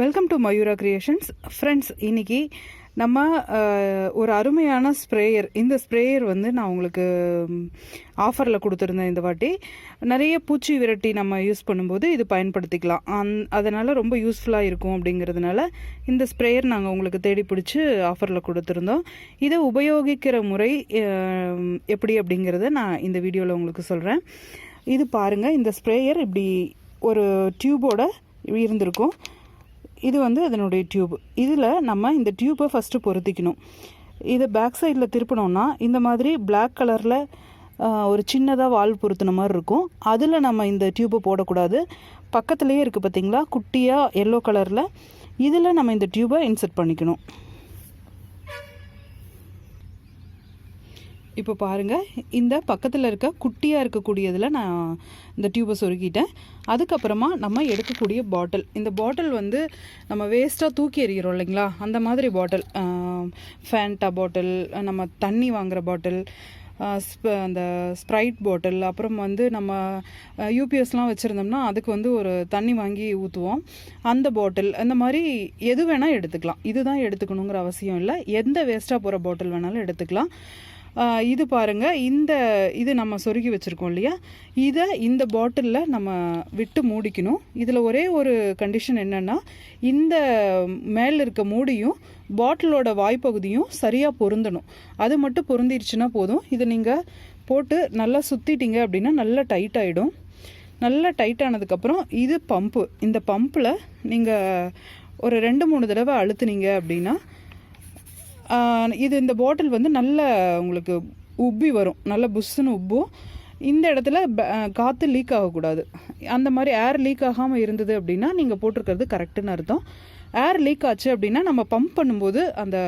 Welcome to Mayura creations friends இன்னைக்கு நம்ம ஒரு அருமையான ஸ்ப்ரேயர் இந்த ஸ்ப்ரேயர் வந்து நான் உங்களுக்கு ஆஃபரில் கொடுத்துருந்தேன் இந்த வாட்டி. நிறைய பூச்சி விரட்டி நம்ம யூஸ் பண்ணும்போது இது பயன்படுத்திக்கலாம். அந் அதனால் ரொம்ப யூஸ்ஃபுல்லாக இருக்கும் அப்படிங்கிறதுனால இந்த ஸ்ப்ரேயர் நாங்கள் உங்களுக்கு தேடி பிடிச்சி ஆஃபரில் கொடுத்துருந்தோம். இதை உபயோகிக்கிற முறை எப்படி அப்படிங்கிறத நான் இந்த வீடியோவில் உங்களுக்கு சொல்கிறேன் இது பாருங்கள் இந்த ஸ்ப்ரேயர் இப்படி ஒரு டியூபோட இருந்திருக்கும். இது வந்து அதனுடைய டியூப் இதில் நம்ம இந்த டியூப்பை ஃபஸ்ட்டு பொருத்திக்கணும். இதை பேக் சைடில் திருப்பினோம்னா இந்த மாதிரி பிளாக் கலரில் ஒரு சின்னதாக வால் பொருத்தின மாதிரி இருக்கும். அதில் நம்ம இந்த டியூப்பை போடக்கூடாது. பக்கத்துலேயே இருக்குது பார்த்தீங்களா குட்டியாக எல்லோ கலரில் இதில் நம்ம இந்த டியூப்பை இன்சர்ட் பண்ணிக்கணும். இப்போ பாருங்கள் இந்த பக்கத்தில் இருக்க குட்டியாக இருக்கக்கூடியதில் நான் இந்த டியூபை சொருக்கிட்டேன் அதுக்கப்புறமா நம்ம எடுக்கக்கூடிய பாட்டில் இந்த பாட்டில் வந்து நம்ம வேஸ்ட்டாக தூக்கி எறிகிறோம் இல்லைங்களா? அந்த மாதிரி பாட்டில் ஃபேண்டா பாட்டில் நம்ம தண்ணி வாங்குகிற பாட்டில் அந்த ஸ்ப்ரைட் பாட்டில் அப்புறம் வந்து நம்ம யூபிஎஸ்லாம் வச்சுருந்தோம்னா அதுக்கு வந்து ஒரு தண்ணி வாங்கி ஊற்றுவோம் அந்த பாட்டில் அந்த மாதிரி எது வேணால் எடுத்துக்கலாம். இதுதான் எடுத்துக்கணுங்கிற அவசியம் இல்லை. எந்த வேஸ்ட்டாக போகிற பாட்டில் வேணாலும் எடுத்துக்கலாம். இது பாருங்கள் இந்த இது நம்ம சொருகி வச்சுருக்கோம் இல்லையா? இதை இந்த பாட்டிலில் நம்ம விட்டு மூடிக்கணும். இதில் ஒரே ஒரு கண்டிஷன் என்னென்னா இந்த மேலே இருக்க மூடியும் பாட்டிலோட வாய்ப்பகுதியும் சரியாக பொருந்தணும். அது மட்டும் பொருந்திருச்சுன்னா போதும். இதை நீங்கள் போட்டு நல்லா சுற்றிட்டீங்க அப்படின்னா நல்லா டைட் ஆகிடும் நல்லா டைட் ஆனதுக்கப்புறம் இது பம்பு இந்த பம்பில் நீங்கள் ஒரு ரெண்டு மூணு தடவை அழுத்துனீங்க அப்படின்னா இது இந்த பாட்டில் வந்து நல்ல உங்களுக்கு உப்பி வரும். நல்ல புஷ்ஷுன்னு உப்பும். இந்த இடத்துல காற்று லீக் ஆகக்கூடாது. அந்த மாதிரி ஏர் லீக் ஆகாமல் இருந்தது அப்படின்னா நீங்கள் போட்டிருக்கிறது கரெக்டுன்னு அர்த்தம். ஏர் லீக் ஆச்சு அப்படின்னா நம்ம பம்ப் பண்ணும்போது அந்த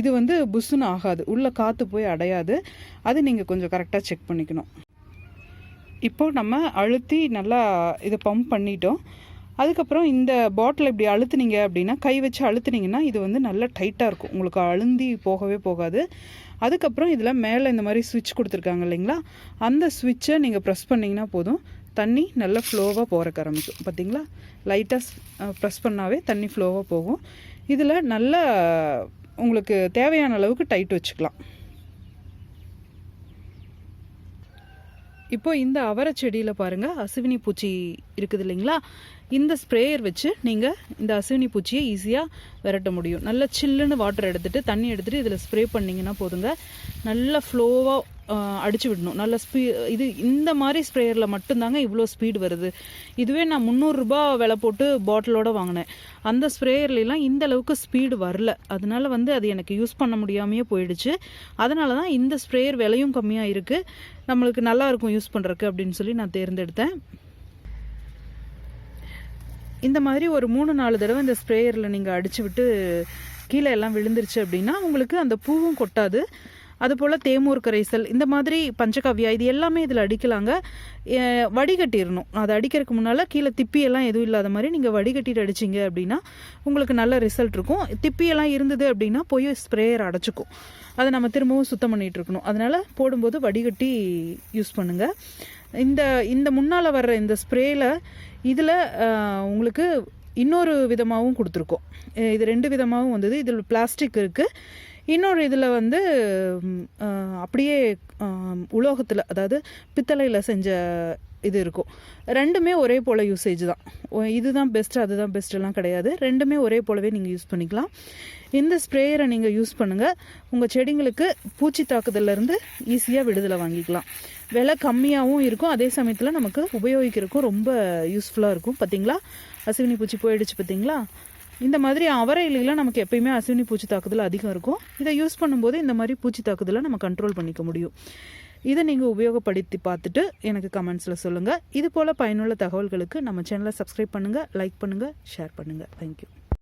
இது வந்து புஷ்ஷுன்னு ஆகாது. உள்ளே காற்று போய் அடையாது. அது நீங்கள் கொஞ்சம் கரெக்டாக செக் பண்ணிக்கணும். இப்போ நம்ம அழுத்தி நல்லா இதை பம்ப் பண்ணிட்டோம். அதுக்கப்புறம் இந்த பாட்டில் இப்படி அழுத்துனீங்க அப்படின்னா கை வச்சு அழுத்துனீங்கன்னா இது வந்து நல்லா டைட்டாக இருக்கும். உங்களுக்கு அழுந்தி போகவே போகாது. அதுக்கப்புறம் இதில் மேலே இந்த மாதிரி சுவிட்ச் கொடுத்துருக்காங்க இல்லைங்களா? அந்த சுவிட்சை நீங்கள் ப்ரெஸ் பண்ணிங்கன்னா போதும். தண்ணி நல்லா ஃப்ளோவாக போகிறக்க ஆரம்பிக்கும். பார்த்தீங்களா லைட்டாக ப்ரெஸ் பண்ணாவே தண்ணி ஃப்ளோவாக போகும். இதில் நல்ல உங்களுக்கு தேவையான அளவுக்கு டைட் வச்சுக்கலாம். இப்போ இந்த அவரை செடியில் பாருங்கள் அசுவினி பூச்சி இருக்குது இல்லைங்களா? இந்த ஸ்ப்ரேயர் வச்சு நீங்கள் இந்த அசுவினி பூச்சியை ஈஸியாக விரட்ட முடியும். நல்ல சில்லுன்னு வாட்டர் எடுத்துட்டு தண்ணி எடுத்துட்டு இதில் ஸ்ப்ரே பண்ணிங்கன்னா போதுங்க. நல்லா ஃப்ளோவாக அடித்து விடணும். நல்ல ஸ்பீ இது இந்த மாதிரி ஸ்ப்ரேயரில் மட்டும்தாங்க இவ்வளோ ஸ்பீடு வருது. இதுவே நான் முந்நூறுரூபா விலை போட்டு பாட்டிலோட வாங்கினேன். அந்த ஸ்ப்ரேயர்லாம் இந்த அளவுக்கு ஸ்பீடு வரல. அதனால வந்து அது எனக்கு யூஸ் பண்ண முடியாமையே போயிடுச்சு. அதனால தான் இந்த ஸ்ப்ரேயர் விலையும் கம்மியாக இருக்குது நம்மளுக்கு நல்லா இருக்கும் யூஸ் பண்ணுறக்கு அப்படின்னு சொல்லி நான் தேர்ந்தெடுத்தேன். இந்த மாதிரி ஒரு மூணு நாலு தடவை இந்த ஸ்ப்ரேயரில் நீங்கள் அடிச்சு விட்டு கீழே எல்லாம் விழுந்துருச்சு அப்படின்னா உங்களுக்கு அந்த பூவும் கொட்டாது. அதுபோல் தேமூர் கரைசல் இந்த மாதிரி பஞ்சகவ்யா இது எல்லாமே இதில் அடிக்கலாங்க. வடிகட்டிடணும் அதை அடிக்கிறதுக்கு முன்னால் கீழே திப்பியெல்லாம் எதுவும் இல்லாத மாதிரி நீங்கள் வடிகட்டிட்டு அடிச்சிங்க அப்படின்னா உங்களுக்கு நல்ல ரிசல்ட் இருக்கும். திப்பியெல்லாம் இருந்தது அப்படின்னா போய் ஸ்ப்ரேயர் அடைச்சிக்கும். அதை நம்ம திரும்பவும் சுத்தம் பண்ணிட்டு இருக்கணும். அதனால போடும்போது வடிகட்டி யூஸ் பண்ணுங்க. இந்த இந்த முன்னால் வர்ற இந்த ஸ்ப்ரேயில் இதில் உங்களுக்கு இன்னொரு விதமாகவும் கொடுத்துருக்கோம். இது ரெண்டு விதமாகவும் வந்தது. இதில் பிளாஸ்டிக் இருக்குது இன்னொரு இதில் வந்து அப்படியே உலோகத்தில் அதாவது பித்தளையில் செஞ்ச இது இருக்கும். ரெண்டுமே ஒரே போல் யூசேஜ் தான். ஒ- இதுதான் பெஸ்ட் அதுதான் பெஸ்ட்டெல்லாம் கிடையாது. ரெண்டுமே ஒரே போலவே நீங்கள் யூஸ் பண்ணிக்கலாம். இந்த ஸ்ப்ரேயரை நீங்கள் யூஸ் பண்ணுங்கள் உங்கள் செடிங்களுக்கு பூச்சி தாக்குதல்லேருந்து ஈஸியாக விடுதலை வாங்கிக்கலாம். விலை கம்மியாகவும் இருக்கும். அதே சமயத்தில் நமக்கு உபயோகிக்கிறதுக்கும் ரொம்ப யூஸ்ஃபுல்லாக இருக்கும். பார்த்தீங்களா அசுவினி பூச்சி போயிடுச்சு பார்த்தீங்களா இந்த மாதிரி அவரை அவரையிலாம் நமக்கு எப்பயுமே அசுவினி பூச்சி தாக்குதல் அதிகம் இருக்கும். இதை யூஸ் பண்ணும்போது இந்த மாதிரி பூச்சி தாக்குதலை நம்ம கண்ட்ரோல் பண்ணிக்க முடியும். இதை நீங்கள் உபயோகப்படுத்தி பார்த்துட்டு எனக்கு கமெண்ட்ஸில் சொல்லுங்கள் இது போல் பயனுள்ள தகவல்களுக்கு நம்ம சேனலை சப்ஸ்கிரைப் பண்ணுங்கள் லைக் பண்ணுங்கள் ஷேர் பண்ணுங்கள் தேங்க்யூ